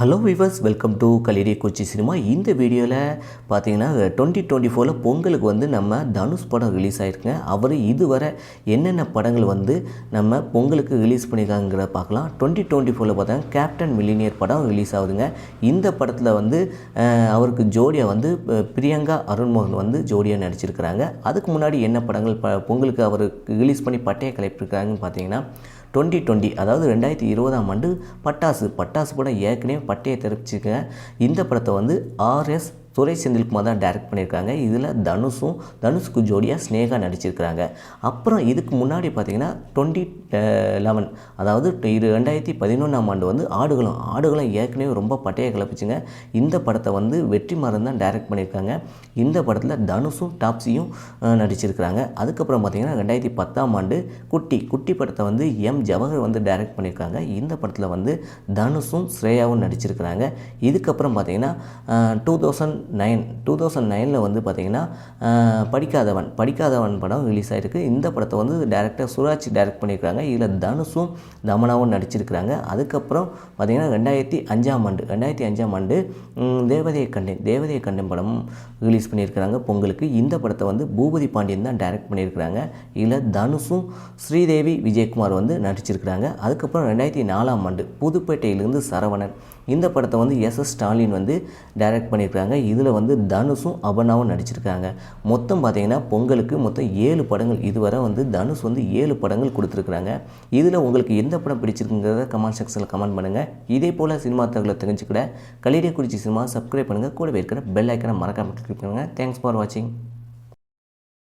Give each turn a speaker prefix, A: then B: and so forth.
A: Hello viewers welcome to கலிரி Kochi cinema இந்த வீடியோவில் பார்த்தீங்கன்னா டுவெண்ட்டி டுவெண்ட்டி ஃபோரில் பொங்கலுக்கு வந்து நம்ம தனுஷ் படம் ரிலீஸ் ஆகிருக்குங்க அவர் இதுவரை என்னென்ன படங்கள் வந்து நம்ம பொங்கலுக்கு ரிலீஸ் பண்ணியிருக்காங்கிறத பார்க்கலாம். டுவெண்ட்டி டுவெண்ட்டி ஃபோரில் பார்த்தா கேப்டன் மில்லினியர் படம் ரிலீஸ் ஆகுதுங்க. இந்த படத்தில் வந்து அவருக்கு ஜோடியாக வந்து பிரியங்கா அருண்மோகன் வந்து ஜோடியாக நடிச்சிருக்கிறாங்க. அதுக்கு முன்னாடி என்ன படங்கள் ப பொங்கலுக்கு அவர் ரிலீஸ் பண்ணி பட்டையை கிளப்பிருக்காங்கன்னு பார்த்தீங்கன்னா டுவெண்ட்டி டுவெண்ட்டி அதாவது ரெண்டாயிரத்தி இருபதாம் ஆண்டு பட்டாசு. பட்டாசு படம் ஏற்கனவே பட்டையை தெரிவிச்சுக்க. இந்த படத்தை வந்து ஆர்எஸ் சுரேஷ் செந்தில்குமார் தான் டைரக்ட் பண்ணியிருக்காங்க. இதில் தனுஷும் தனுஷுக்கு ஜோடியாக ஸ்னேகா நடிச்சிருக்கிறாங்க அப்புறம் இதுக்கு முன்னாடி பார்த்தீங்கன்னா டுவெண்ட்டி லெவன் uh, அதாவது இது ரெண்டாயிரத்தி பதினொன்றாம் ஆண்டு வந்து ஆடுகளும் ஆடுகளும் ஏற்கனவே ரொம்ப பட்டையை கிளப்பிச்சுங்க இந்த படத்தை வந்து வெற்றிமாறன் தான் டைரக்ட் பண்ணியிருக்காங்க. இந்த படத்தில் தனுஷும் டாப்ஸியும் நடிச்சிருக்கிறாங்க. அதுக்கப்புறம் பார்த்தீங்கன்னா ரெண்டாயிரத்தி பத்தாம் ஆண்டு குட்டி குட்டி படத்தை வந்து எம் ஜவஹர் வந்து டைரக்ட் பண்ணியிருக்காங்க. இந்த படத்தில் வந்து தனுஷும் ஸ்ரேயாவும் நடிச்சிருக்கிறாங்க. இதுக்கப்புறம் பார்த்தீங்கன்னா two thousand nine two thousand நைனில் வந்து பார்த்தீங்கன்னா படிக்காதவன் படிக்காதவன் படம் ரிலீஸ் ஆகிருக்கு இந்த படத்தை வந்து டேரக்டர் சுராஜ் டைரக்ட் பண்ணியிருக்காங்க. இதில் தனுஷும் தமனாவும் நடிச்சிருக்கிறாங்க. அதுக்கப்புறம் பார்த்திங்கன்னா ரெண்டாயிரத்தி அஞ்சாம் ஆண்டு ரெண்டாயிரத்தி அஞ்சாம் ஆண்டு தேவதையை கண்டேன் தேவதையை கண்டேன் படம் ரிலீஸ் பண்ணியிருக்கிறாங்க பொங்கலுக்கு. இந்த படத்தை வந்து பூபதி பாண்டியன் தான் டைரக்ட் பண்ணியிருக்கிறாங்க. இதில் தனுஷும் ஸ்ரீதேவி விஜயகுமார் வந்து நடிச்சிருக்கிறாங்க. அதுக்கப்புறம் ரெண்டாயிரத்தி நாலாம் ஆண்டு புதுப்பேட்டையிலிருந்து சரவணன். இந்த படத்தை வந்து எஸ் எஸ் ஸ்டாலின் வந்து டைரக்ட் பண்ணியிருக்காங்க இதில் வந்து தனுஷும் அபனாவும் நடிச்சிருக்காங்க. மொத்தம் பார்த்தீங்கன்னா பொங்கலுக்கு மொத்தம் ஏழு படங்கள். இதுவரை வந்து தனுஷ் வந்து ஏழு படங்கள் கொடுத்துருக்குறாங்க. இதில் உங்களுக்கு எந்த படம் பிடிச்சிருக்குங்கிறத கமெண்ட் செக்ஷனில் கமெண்ட் பண்ணுங்கள் இதே போல் சினிமா தகவலை தெரிஞ்சுக்கிட கலிடிய குறிச்சி சினிமா சப்ஸ்கிரைப் பண்ணுங்கள் கூடவே இருக்கிற பெல் ஐக்கனை மறக்காமல் கிளிக் பண்ணுங்கள் தேங்க்ஸ் ஃபார் வாட்சிங்